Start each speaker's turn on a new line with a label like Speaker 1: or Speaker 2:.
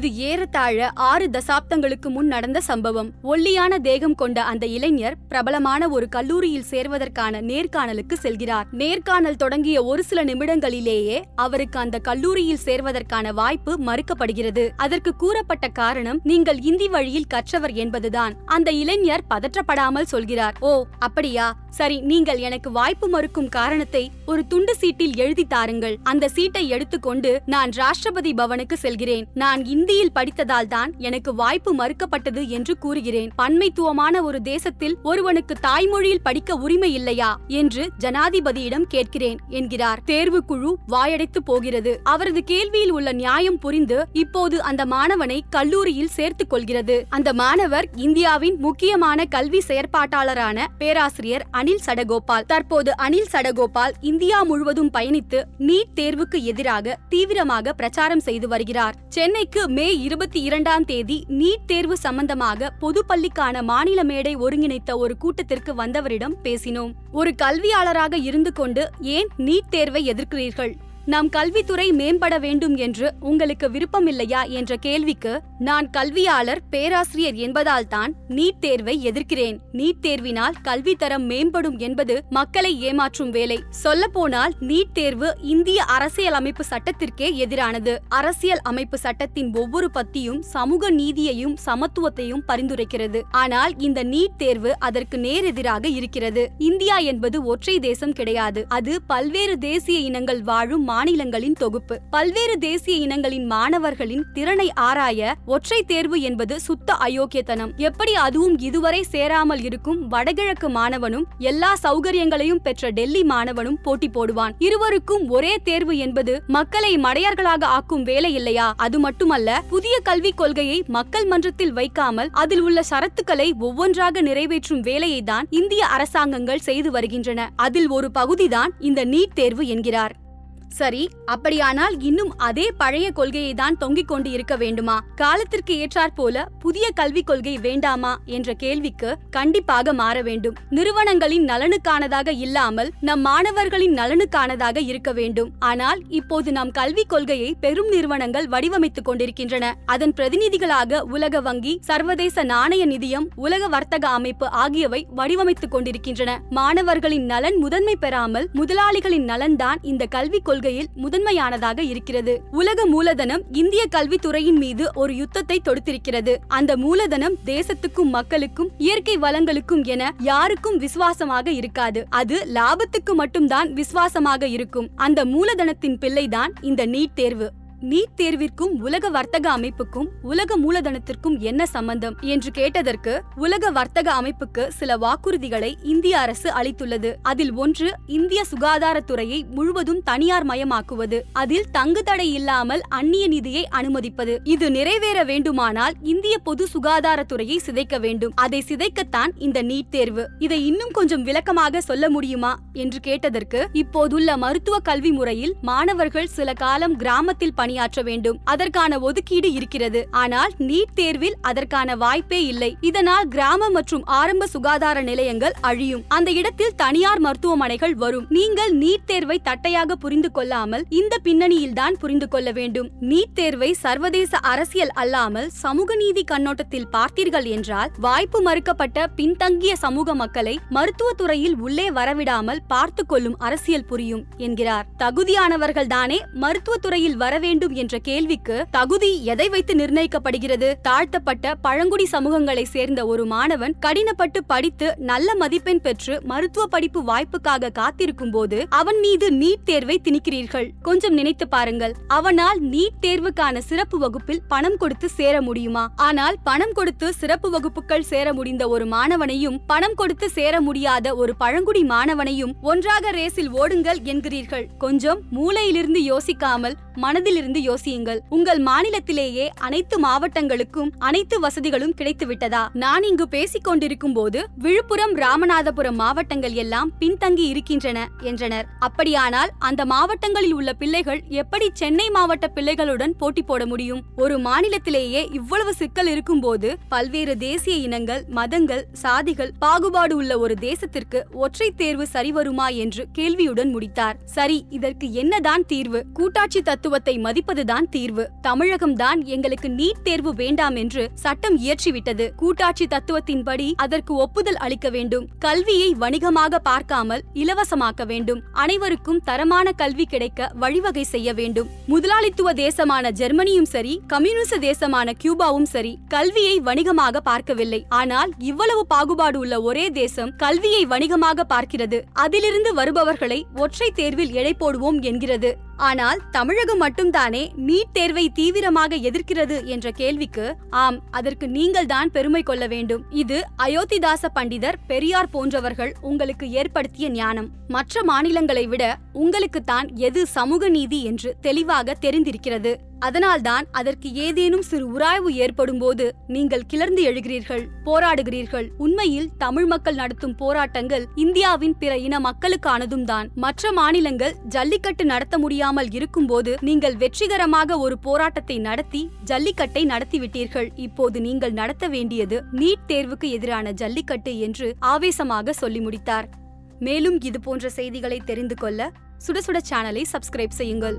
Speaker 1: இது ஏறத்தாழ ஆறு தசாப்தங்களுக்கு முன் நடந்த சம்பவம். ஒல்லியான தேகம் கொண்ட அந்த இளைஞர் பிரபலமான ஒரு கல்லூரியில் சேர்வதற்கான நேர்காணலுக்கு செல்கிறார். நேர்காணல் தொடங்கிய ஒரு சில நிமிடங்களிலேயே அவருக்கு அந்த கல்லூரியில் சேர்வதற்கான வாய்ப்பு மறுக்கப்படுகிறது. அதற்கு கூறப்பட்ட காரணம் நீங்கள் இந்தி வழியில் கற்றவர் என்பதுதான். அந்த இளைஞர் பதற்றப்படாமல் சொல்கிறார் ஓ அப்படியா? சரி நீங்கள் எனக்கு வாய்ப்பு மறுக்கும் காரணத்தை ஒரு துண்டு சீட்டில் எழுதி தாருங்கள். அந்த சீட்டை எடுத்துக்கொண்டு நான் ராஷ்டிரபதி பவனுக்கு செல்கிறேன். நான் ஹிந்தியில் படித்ததால் தான் எனக்கு வாய்ப்பு மறுக்கப்பட்டது என்று கூறுகிறேன். பன்மைத்துவமான ஒரு தேசத்தில் ஒருவனுக்கு தாய்மொழியில் படிக்க உரிமை இல்லையா? என்று ஜனாதிபதியிடம் கேட்கிறேன் என்கிறார். தேர்வுக்குழு வாயடைத்து போகிறது. அவரது கேள்வியில் உள்ள நியாயம் புரிந்து இப்போது அந்த மாணவனை கல்லூரியில் சேர்த்துக் கொள்கிறது. அந்த மாணவர் இந்தியாவின் முக்கியமான கல்வி செயற்பாட்டாளரான பேராசிரியர் அனில் சடகோபால். தற்போது அனில் சடகோபால் இந்தியா முழுவதும் பயணித்து நீட் தேர்வுக்கு எதிராக தீவிரமாக பிரச்சாரம் செய்து வருகிறார். சென்னைக்கு மே இருபத்தி இரண்டாம் தேதி நீட் தேர்வு சம்பந்தமாக பொதுப்பள்ளிக்கான மாநில மேடை ஒருங்கிணைத்த ஒரு கூட்டத்திற்கு வந்தவரிடம் பேசினோம். ஒரு கல்வியாளராக இருந்து கொண்டு ஏன் நீட் தேர்வை எதிர்க்கிறீர்கள்? நம் கல்வித்துறை மேம்பட வேண்டும் என்று உங்களுக்கு விருப்பமில்லையா என்ற கேள்விக்கு நான் கல்வியாளர் பேராசிரியர் என்பதால் தான் நீட் தேர்வை எதிர்க்கிறேன். நீட் தேர்வினால் கல்வி தரம் மேம்படும் என்பது மக்களை ஏமாற்றும் வேலை. சொல்லப்போனால் நீட் தேர்வு இந்திய அரசியல் அமைப்பு சட்டத்திற்கே எதிரானது. அரசியல் அமைப்பு சட்டத்தின் ஒவ்வொரு பத்தியும் சமூக நீதியையும் சமத்துவத்தையும் பரிந்துரைக்கிறது. ஆனால் இந்த நீட் தேர்வு அதற்கு நேரெதிராக இருக்கிறது. இந்தியா என்பது ஒற்றை தேசம் கிடையாது. அது பல்வேறு தேசிய இனங்கள் வாழும் மாநிலங்களின் தொகுப்பு. பல்வேறு தேசிய இனங்களின் மாணவர்களின் திறனை ஆராய ஒற்றை தேர்வு என்பது சுத்த அயோக்கியத்தனம். எப்படி அதுவும் இதுவரை சேராமல் இருக்கும் வடகிழக்கு மாணவனும் எல்லா சௌகரியங்களையும் பெற்ற டெல்லி மாணவனும் போட்டி போடுவான். இருவருக்கும் ஒரே தேர்வு என்பது மக்களை மடையர்களாக ஆக்கும் வேலை இல்லையா? அது மட்டுமல்ல புதிய கல்விக் கொள்கையை மக்கள் மன்றத்தில் வைக்காமல் அதில் உள்ள சரத்துக்களை ஒவ்வொன்றாக நிறைவேற்றும் வேலையை தான் இந்திய அரசாங்கங்கள் செய்து வருகின்றன. அதில் ஒரு பகுதிதான் இந்த நீட் தேர்வு என்கிறார். சரி அப்படியானால் இன்னும் அதே பழைய கொள்கையை தான் தொங்கிக் கொண்டு இருக்க வேண்டுமா? காலத்திற்கு ஏற்றாற் போல புதிய கல்விக் கொள்கை வேண்டாமா? என்ற கேள்விக்கு கண்டிப்பாக மாற வேண்டும். நிறுவனங்களின் நலனுக்கானதாக இல்லாமல் நம் மாணவர்களின் நலனுக்கானதாக இருக்க வேண்டும். ஆனால் இப்போது நம் கல்விக் கொள்கையை பெரும் நிறுவனங்கள் வடிவமைத்துக் கொண்டிருக்கின்றன. அதன் பிரதிநிதிகளாக உலக வங்கி சர்வதேச நாணய நிதியம் உலக வர்த்தக அமைப்பு ஆகியவை வடிவமைத்துக் கொண்டிருக்கின்றன. மாணவர்களின் நலன் முதன்மை பெறாமல் முதலாளிகளின் நலன்தான் இந்த கல்விக் கொள்கையில் முதன்மையானதாக இருக்கிறது. உலக மூலதனம் இந்திய கல்வித்துறையின் மீது ஒரு யுத்தத்தை தொடுத்திருக்கிறது. அந்த மூலதனம் தேசத்துக்கும் மக்களுக்கும் இயற்கை வளங்களுக்கும் என யாருக்கும் விசுவாசமாக இருக்காது. அது லாபத்துக்கு மட்டும்தான் விசுவாசமாக இருக்கும். அந்த மூலதனத்தின் பிள்ளைதான் இந்த நீட் தேர்வு. நீட் தேர்விற்கும் உலக வர்த்தக அமைப்புக்கும் உலக மூலதனத்திற்கும் என்ன சம்பந்தம்? என்று கேட்டதற்கு உலக வர்த்தக அமைப்புக்கு சில வாக்குறுதிகளை இந்திய அரசு அளித்துள்ளது. அதில் ஒன்று இந்திய சுகாதாரத்துறையை முழுவதும் தனியார் மயமாக்குவது. அதில் தங்கு தடை இல்லாமல் அந்நிய நிதியை அனுமதிப்பது. இது நிறைவேற வேண்டுமானால் இந்திய பொது சுகாதாரத்துறையை சிதைக்க வேண்டும். அதை சிதைக்கத்தான் இந்த நீட் தேர்வு. இதை இன்னும் கொஞ்சம் விளக்கமாக சொல்ல முடியுமா? என்று கேட்டதற்கு இப்போதுள்ள மருத்துவ கல்வி முறையில் மாணவர்கள் சில காலம் கிராமத்தில் பணியாற்ற வேண்டும். அதற்கான ஒதுக்கீடு இருக்கிறது. ஆனால் நீட் தேர்வில் அதற்கான வாய்ப்பே இல்லை. இதனால் கிராம மற்றும் ஆரம்ப சுகாதார நிலையங்கள் அழியும். அந்த இடத்தில் தனியார் மருத்துவமனைகள் வரும். நீங்கள் நீட் தேர்வை தட்டையாக புரிந்து கொள்ளாமல் இந்த பின்னணியில் தான் புரிந்து கொள்ள வேண்டும். நீட் தேர்வை சர்வதேச அரசியல் அல்லாமல் சமூக நீதி கண்ணோட்டத்தில் பார்த்தீர்கள் என்றால் வாய்ப்பு மறுக்கப்பட்ட பின்தங்கிய சமூக மக்களை மருத்துவத்துறையில் உள்ளே வரவிடாமல் பார்த்து கொள்ளும் அரசியல் புரியும் என்கிறார். தகுதியானவர்கள் தானே மருத்துவத்துறையில் வரவேண்டும் வேண்டும் என்ற கேள்விக்கு தகுதி எதை வைத்து நிர்ணயிக்கப்படுகிறது? தாழ்த்தப்பட்ட பழங்குடி சமூகங்களை சேர்ந்த ஒரு மாணவன் கடினப்பட்டு படித்து நல்ல மதிப்பெண் பெற்று மருத்துவ படிப்பு வாய்ப்புக்காக காத்திருக்கும் போது அவன் மீது நீட் தேர்வை திணிக்கிறீர்கள். கொஞ்சம் நினைத்து பாருங்கள். அவனால் நீட் தேர்வுக்கான சிறப்பு வகுப்பில் பணம் கொடுத்து சேர முடியுமா? ஆனால் பணம் கொடுத்து சிறப்பு வகுப்புகள் சேர முடிந்த ஒரு மாணவனையும் பணம் கொடுத்து சேர முடியாத ஒரு பழங்குடி மாணவனையும் ஒன்றாக ரேஸில் ஓடுங்கள் என்கிறீர்கள். கொஞ்சம் மூளையிலிருந்து யோசிக்காமல் மனதிலிருந்து யோசியுங்கள். உங்கள் மாநிலத்திலேயே அனைத்து மாவட்டங்களுக்கும் அனைத்து வசதிகளும் கிடைத்துவிட்டதா? நான் இங்கு பேசிக் கொண்டிருக்கும் போது விழுப்புரம் ராமநாதபுரம் மாவட்டங்கள் எல்லாம் பின்தங்கி இருக்கின்றன என்றனர். அப்படியானால் அந்த மாவட்டங்களில் உள்ள பிள்ளைகள் எப்படி சென்னை மாவட்ட பிள்ளைகளுடன் போட்டி போட முடியும்? ஒரு மாநிலத்திலேயே இவ்வளவு சிக்கல் இருக்கும்போது பல்வேறு தேசிய இனங்கள் மதங்கள் சாதிகள் பாகுபாடு உள்ள ஒரு தேசத்திற்கு ஒற்றை தேர்வு சரிவருமா என்று கேள்வியுடன் முடித்தார். சரி இதற்கு என்னதான் தீர்வு? கூட்டாட்சி தத்துவத்தை மதி படிப்பதுதான் தீர்வு. தமிழகம் தான் எங்களுக்கு நீட் தேர்வு வேண்டாம் என்று சட்டம் இயற்றிவிட்டது. கூட்டாட்சி தத்துவத்தின்படி அதற்கு ஒப்புதல் அளிக்க வேண்டும். கல்வியை வணிகமாக பார்க்காமல் இலவசமாக்க வேண்டும். அனைவருக்கும் தரமான கல்வி கிடைக்க வழிவகை செய்ய வேண்டும். முதலாளித்துவ தேசமான ஜெர்மனியும் சரி கம்யூனிச தேசமான கியூபாவும் சரி கல்வியை வணிகமாக பார்க்கவில்லை. ஆனால் இவ்வளவு பாகுபாடு உள்ள ஒரே தேசம் கல்வியை வணிகமாக பார்க்கிறது. அதிலிருந்து வருபவர்களை ஒற்றை தேர்வில் எடை போடுவோம் என்கிறது. ஆனால் தமிழகம் மட்டும்தானே நீட் தேர்வை தீவிரமாக எதிர்க்கிறது என்ற கேள்விக்கு ஆம் அதற்கு நீங்கள் தான் பெருமை கொள்ள வேண்டும். இது அயோத்திதாச பண்டிதர் பெரியார் போன்றவர்கள் உங்களுக்கு ஏற்படுத்திய ஞானம். மற்ற மாநிலங்களை விட உங்களுக்குத்தான் எது சமூக நீதி என்று தெளிவாக தெரிந்திருக்கிறது. அதனால்தான் அதற்கு ஏதேனும் சிறு உராய்வு ஏற்படும் போது நீங்கள் கிளர்ந்து எழுகிறீர்கள் போராடுகிறீர்கள். உண்மையில் தமிழ் மக்கள் நடத்தும் போராட்டங்கள் இந்தியாவின் பிற இன மக்களுக்கானதும் தான் மற்ற மாநிலங்கள் ஜல்லிக்கட்டு நடத்த முடியாமல் இருக்கும்போது நீங்கள் வெற்றிகரமாக ஒரு போராட்டத்தை நடத்தி ஜல்லிக்கட்டை நடத்திவிட்டீர்கள். இப்போது நீங்கள் நடத்த வேண்டியது நீட் தேர்வுக்கு எதிரான ஜல்லிக்கட்டு என்று ஆவேசமாக சொல்லி முடித்தார். மேலும் இது போன்ற செய்திகளை தெரிந்து கொள்ள சுட சுட சேனலை சப்ஸ்கிரைப் செய்யுங்கள்.